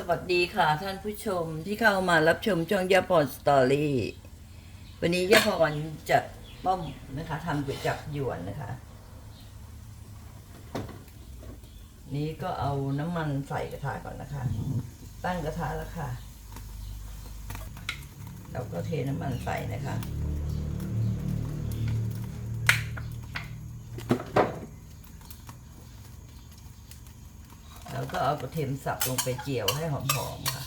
สวัสดีค่ะท่านผู้ชมที่เข้ามารับชมช่องยาพรสตอรี่วันนี้ยาพรจัดป้อมนะคะทำก๋วยจับยวนนะคะ นี้ก็เอาน้ำมันใส่กระทะก่อนนะคะ ตั้งกระทะแล้วค่ะ เราก็เทน้ำมันใส่นะคะ ก็เอากระเทียมสับลงไปเจียวให้หอมๆค่ะ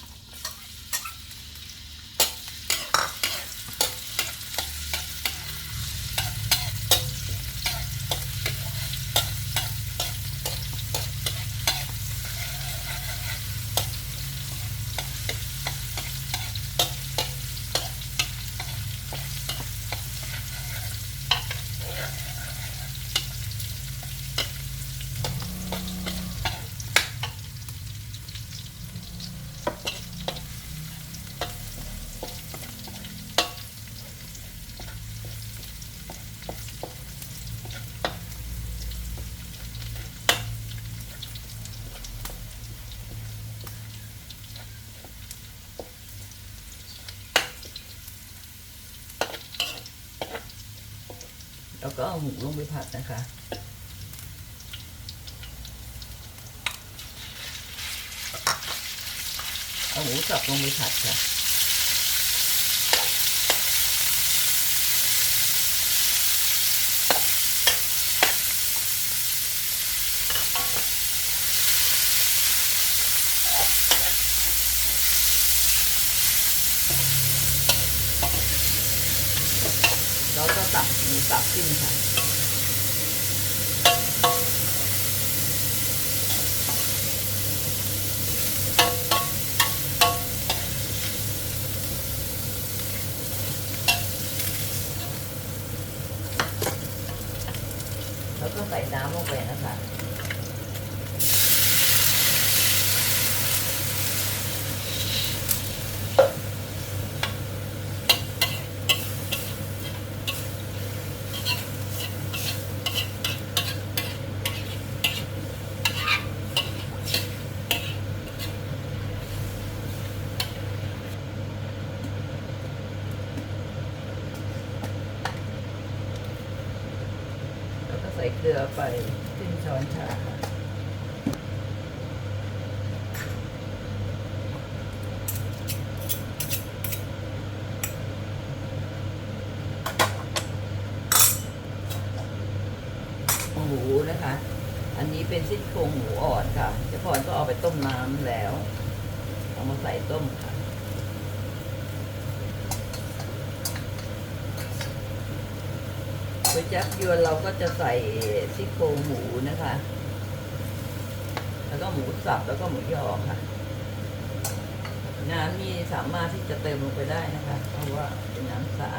แล้วก็เอาหมูลงไปผัดนะคะ เอาหมูสับลงไปผัดค่ะ แล้วก็ ตักหมูสับขึ้นค่ะ แล้วก็ใส่น้ำลงไปนะคะ แล้วก็ใส่ จึงช้อนชาค่ะหมูนะคะ อันนี้เป็นซี่โครงหมูอ่อนค่ะเจ้าพรก็เอาไปต้มน้ำแล้ว เอามาใส่ต้มค่ะ วยจับยวนเราก็จะใส่ซี่โครงหมูนะคะ แล้วก็หมูสับแล้วก็หมูยอค่ะ น้ำนี่สามารถที่จะเติมลงไปได้นะคะ เพราะว่าเป็นน้ำสะอาด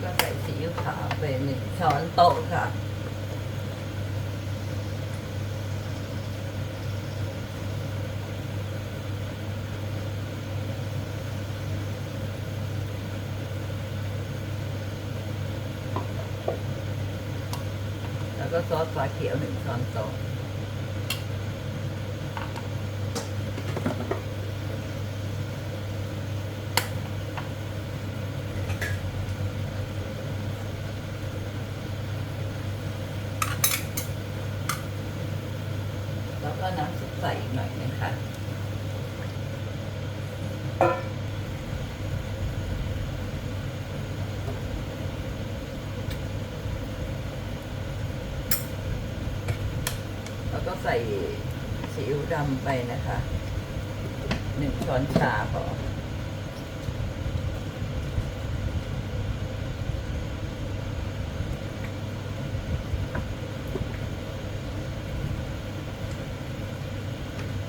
แล้วก็ใส่ซีอิ๊วขาวไปหนึ่งช้อนโต๊ะค่ะ แล้วก็ซอสฟ้าเขียวหนึ่งช้อนโต๊ะ แล้วก็น้ำซุปใส่อีกหน่อยนะคะ แล้วก็ใส่ซีอิ๊วดำไปนะคะ หนึ่งช้อนชาพอ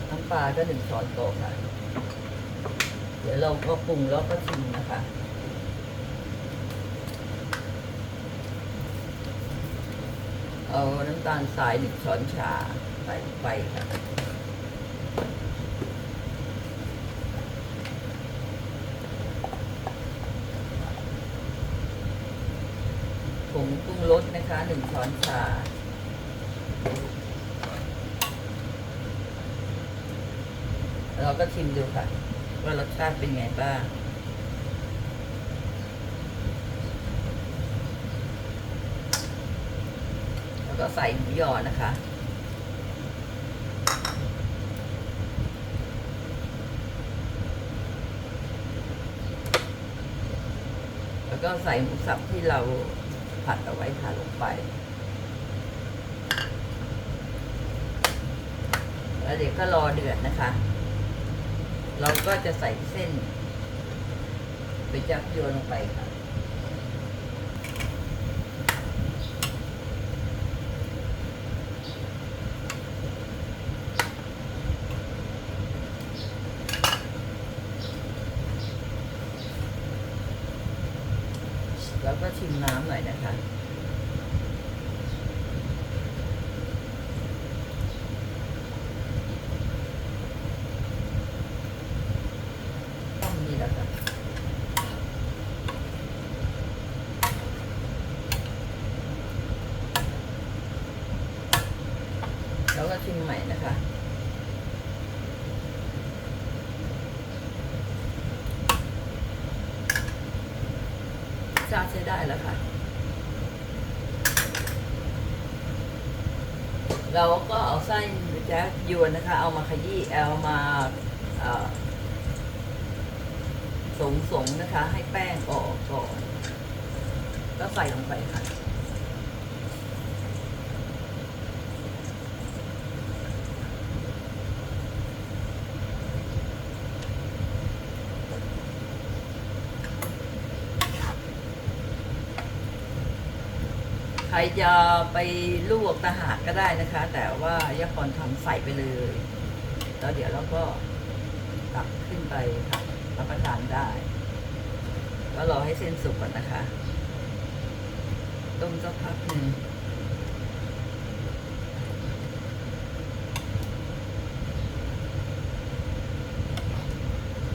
น้ำปลาก็หนึ่งช้อนโต๊ะค่ะ เดี๋ยวเราก็ปรุงแล้วก็ชิมนะคะ เอาน้ำตาลทรายหนึ่งช้อนชาใส่ไปค่ะผงปรุงรสนะคะหนึ่งช้อนชาเราก็ชิมดูค่ะ ว่ารสชาติเป็นไงบ้าง แล้ว ก็ใส่หมูยอนะคะ แล้วก็ใส่หมูสับที่เราผัดเอาไว้ค่ะลงไป แล้วเดี๋ยวก็รอเดือดนะคะ เราก็จะใส่เส้น ไปจับโยนลงไปค่ะ แล้วก็ชิม น้ำหน่อยนะคะต้องมีแล้วค่ะแล้วก็ชิมใหม่นะคะ ชาติใช้ได้ แล้วค่ะ เราก็เอาไส้แจ๊กยวนนะคะ เอามาขยี้เอามาสงสงนะคะ ให้แป้งออกก่อนก็ใส่ลงไปค่ะ รจะไปลวกตะหากก็ได้นะคะ แต่ว่ายาพรทำใส่ไปเลย แล้วเดี๋ยวเราก็ตักขึ้นไปค่ะรับประทานได้ ก็รอให้เส้นสุกก่อนนะคะ ต้มสักพักหนึ่ง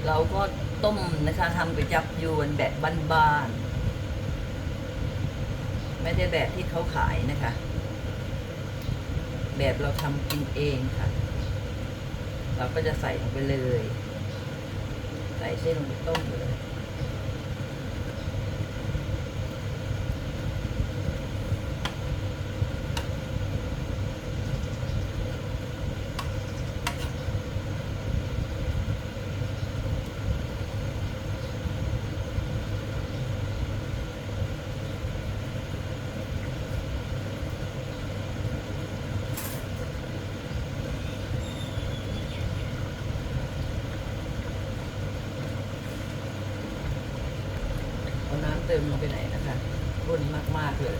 เราก็ต้มนะคะทำไปจับยวนแบบบ้านๆ ไม่ได้แบบที่เขาขายนะคะ แบบเราทำกินเองค่ะ เราก็จะใส่ลงไปเลย ใส่เส้นลงไปต้มเลย น้ำเติมลงไปไหนนะคะข้นมากๆเลย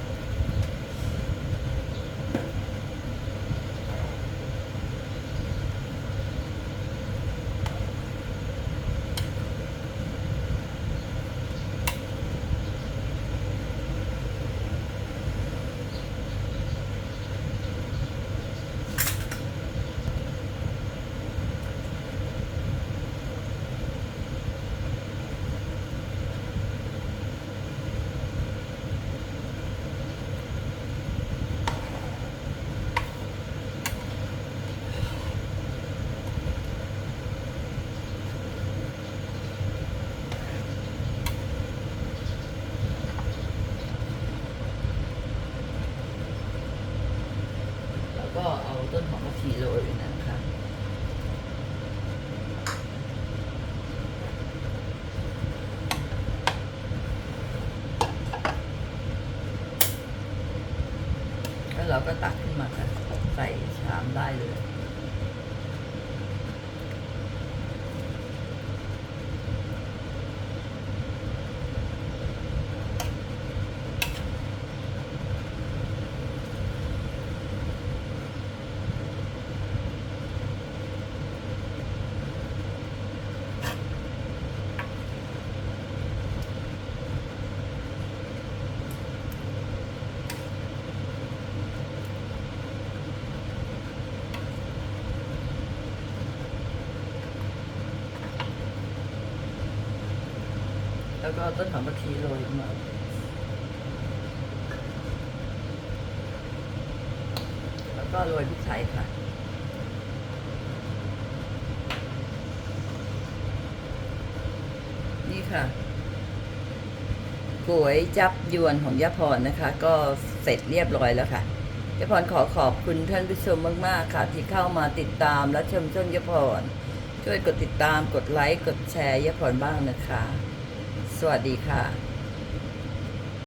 แล้วก็เอาต้นหอมมาทีโรยไว้นะคะ แล้ว เราก็ตักขึ้นมาค่ะใส่ชามได้เลย แแล้วก็ต้นหอมกะทิโรยลงมาแล้วก็โรยพริกไทยค่ะนี่ค่ะก๋วยจับยวนของยะพรนะคะ ก็เสร็จเรียบร้อยแล้วค่ะยะพรขอขอบคุณท่านผู้ชมมาก ๆ ค่ะ ที่เข้ามาติดตามและชมช่องยะพรช่วยกดติดตามกดไลค์กดแชร์ยะพรบ้างนะคะ วัสดีค่ะ